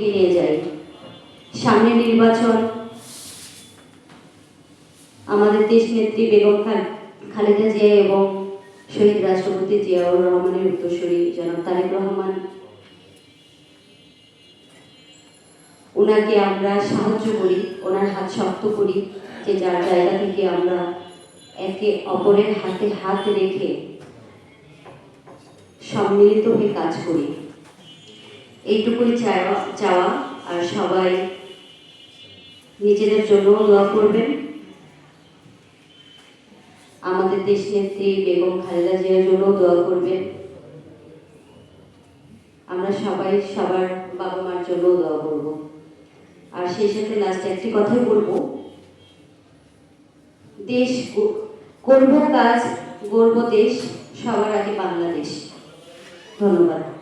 নিয়ে যাই সামনে নির্বাচন। আমাদের দেশ নেত্রী বেগম খাল- খালেদা জিয়া এবং শহীদ রাষ্ট্রপতি জিয়াউর রহমানের উত্তরসূরি জনাব তারেক রহমান। ওনাকে আমরা সাহায্য করি, ওনার হাত শক্ত করি যে যার জায়গা থেকে আমরা একে অপরের হাতে হাত রেখে সম্মিলিত হয়ে কাজ করি। এইটুকুই চাওয়া চাওয়া, আর সবাই নিজেদের জন্য দোয়া করবেন। আমাদের দেশ নেত্রী বেগম খালেদা জিয়ার জন্য দোয়া করবেন। আমরা সবাই সবার বাবা মার জন্য দোয়া করব। আর সেই সাথে লাস্টে একটি কথাই বলব। দেশ করব কাজ, গর্ব দেশ, সবার আগে বাংলাদেশ। ধন্যবাদ।